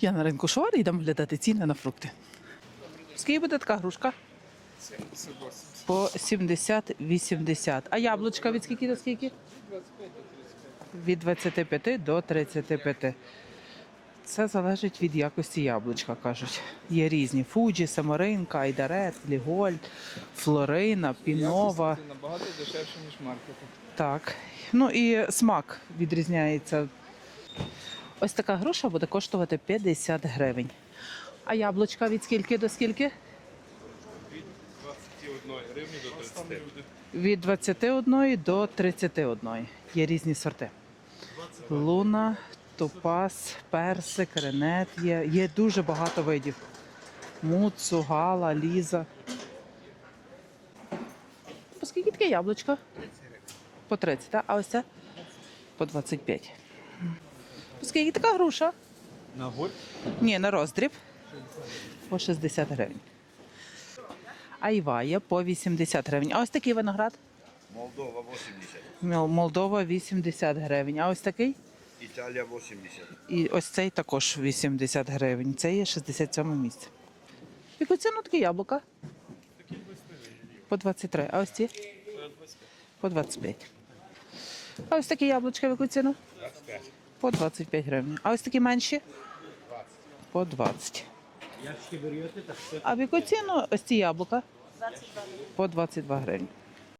Я на ринку Шовар йдемо глядати ціни на фрукти. Скільки буде така грушка? По 70-80. А яблучка від скільки до скільки? Від 25 до 35. Це залежить від якості яблучка, кажуть. Є різні Фуджі, Самаринка, Айдарет, Лігольд, Флорина, Пінова. Якості набагато дешевше, ніж маркети. Так. Ну і смак відрізняється. Ось така груша буде коштувати 50 гривень. А яблучка від скільки до скільки? 21 гривні до 30. Від 21 до 31. Є різні сорти. Луна, топаз, персик, ренет є. Є дуже багато видів. Муцу, гала, ліза. По скільки таке яблучко? По 30, так? А ось це? По 25. По скільки така груша? На год? Ні, на роздріб. По 60 гривень. Айвая по 80 гривень. А ось такий виноград? Молдова 80, Молдова 80 гривень. А ось такий? Італія 80. І ось цей також 80 гривень. Це є 67 місце. Яку ціну такі яблука? По 23. А ось ці? По 25. А ось такі яблучка в яку ціну? По 25 гривень. А ось такі менші? По 20. А в яку ціну ось ці яблука? По 22 гривні.